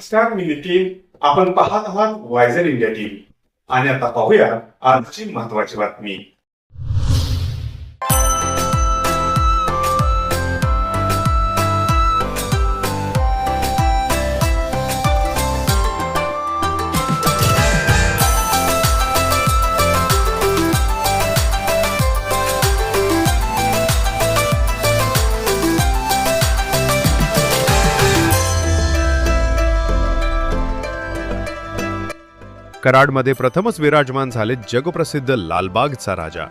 नमस्कार मी नितीन आपण पाहत आहात वायझर इंडिया टीव्ही आणि आता पाहूया आजची महत्वाची बातमी. कराडमध्ये प्रथमच विराजमान झाले जगप्रसिद्ध लालबागचा राजा.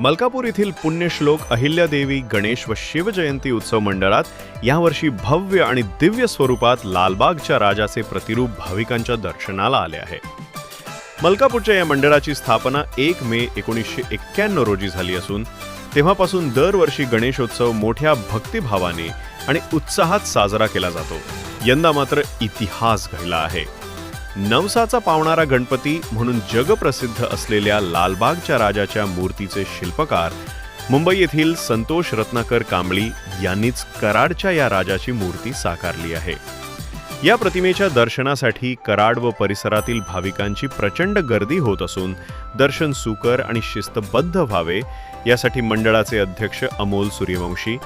मलकापूर येथील पुण्यश्लोक अहिल्यादेवी गणेश व शिवजयंती उत्सव मंडळात यावर्षी भव्य आणि दिव्य स्वरूपात लालबागच्या राजाचे प्रतिरूप भाविकांच्या दर्शनाला आले आहे. मलकापूरच्या या मंडळाची स्थापना एक मे एकोणीसशे एक्क्याण्णव रोजी झाली असून तेव्हापासून दरवर्षी गणेशोत्सव मोठ्या भक्तिभावाने आणि उत्साहात साजरा केला जातो. यंदा मात्र इतिहास घडला आहे. नवसाचा पावणारा गणपती म्हणून जगप्रसिद्ध असलेल्या लालबागच्या राजाच्या मूर्तीचे शिल्पकार मुंबई येथील संतोष रत्नाकर कांबळी यांनीच कराडच्या या राजाची मूर्ती साकारली आहे. या प्रतिमेच्या दर्शनासाठी कराड व परिसरातील भाविकांची प्रचंड गर्दी होत असून दर्शन सुकर आणि शिस्तबद्ध व्हावे यासाठी मंडळाचे अध्यक्ष अमोल सूर्यवंशी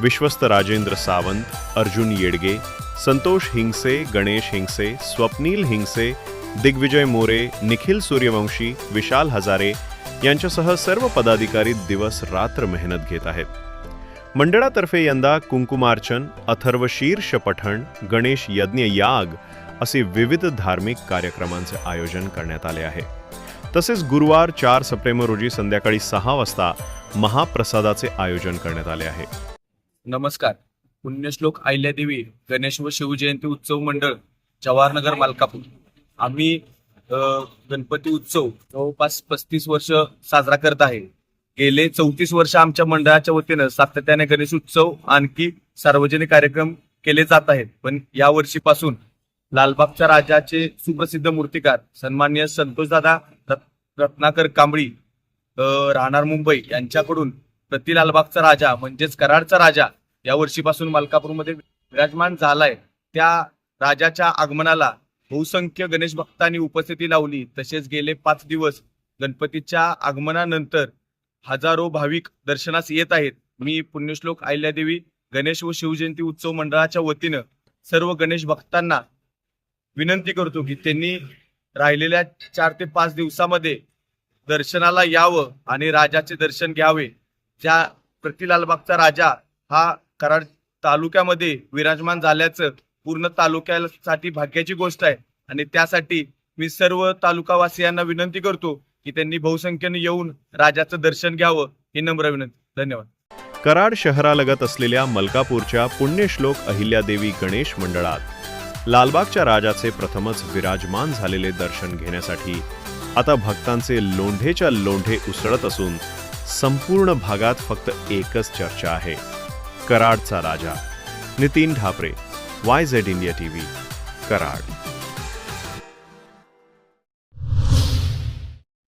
विश्वस्त राजेंद्र सावंत अर्जुन येडगे संतोष हिंगसे गणेश हिंगसे स्वप्नील हिंगसे दिग्विजय मोरे निखिल सूर्यवंशी विशाल हजारे यांच्यासह सर्व पदाधिकारी दिवस रात्र मेहनत घेत आहेत. मंडळातर्फे यंदा कुंकुमार्चन अथर्वशीर्ष पठण गणेश यज्ञ याग असे विविध धार्मिक कार्यक्रमांचे आयोजन करण्यात आले आहे. तसेच गुरुवार चार सप्टेंबर रोजी संध्याकाळी सहा वाजता महाप्रसादाचे आयोजन करण्यात आले आहे. नमस्कार. पुण्यश्लोक अहिल्यादेवी गणेश व शिवजयंती उत्सव मंडळ जवाहरनगर मालकापूर. आम्ही गणपती उत्सव जवळपास पस्तीस वर्ष साजरा करत आहे. गेले चौतीस वर्ष आमच्या मंडळाच्या वतीनं सातत्याने गणेश उत्सव आणखी सार्वजनिक कार्यक्रम केले जात आहेत. पण या वर्षीपासून लालबागच्या राजाचे सुप्रसिद्ध मूर्तिकार सन्मान्य संतोषदादा रत्नाकर कांबळी राहणार मुंबई यांच्याकडून प्रति लालबागचा राजा म्हणजेच कराडचा राजा या वर्षीपासून मलकापूरमध्ये विराजमान झालाय. त्या राजाच्या आगमनाला बहुसंख्य गणेश भक्तांनी उपस्थिती लावली. तसेच गेले पाच दिवस गणपतीच्या आगमनानंतर हजारो भाविक दर्शनास येत आहेत. मी पुण्यश्लोक अहिल्यादेवी गणेश व शिवजयंती उत्सव मंडळाच्या वतीनं सर्व गणेश भक्तांना विनंती करतो की त्यांनी राहिलेल्या चार ते पाच दिवसामध्ये दर्शनाला यावं आणि राजाचे दर्शन घ्यावे. ज्या प्रतिलालबागचा राजा हा कराड तालुक्यामध्ये विराजमान झाल्याचं पूर्ण तालुक्यासाठी भाग्याची गोष्ट आहे. आणि त्यासाठी मी सर्व तालुकावासियांना विनंती करतो की त्यांनी बहुसंख्येने येऊन राजाचं दर्शन घ्यावं ही नम्र विनंती. धन्यवाद. कराड शहरालगत असलेल्या मलकापूरच्या पुण्यश्लोक अहिल्यादेवी गणेश मंडळात लालबागच्या राजाचे प्रथमच विराजमान झालेले दर्शन घेण्यासाठी आता भक्तांचे लोंढेच्या लोंढे उसळत असून संपूर्ण भागात फक्त एकच चर्चा आहे. कराडचा राजा Nitin Dhapare Y Z India TV Karad.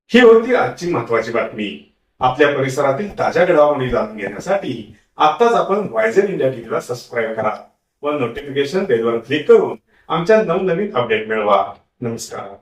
ही होती आजची महत्वाची बातमी. आपल्या परिसरातील ताज्या घडामोडी जाणून घेण्यासाठी आताच आपण वायझर इंडिया टीव्हीला सबस्क्राईब करा व नोटिफिकेशन बेलवर क्लिक करून आमच्या नवनवीन अपडेट मिळवा. नमस्कार.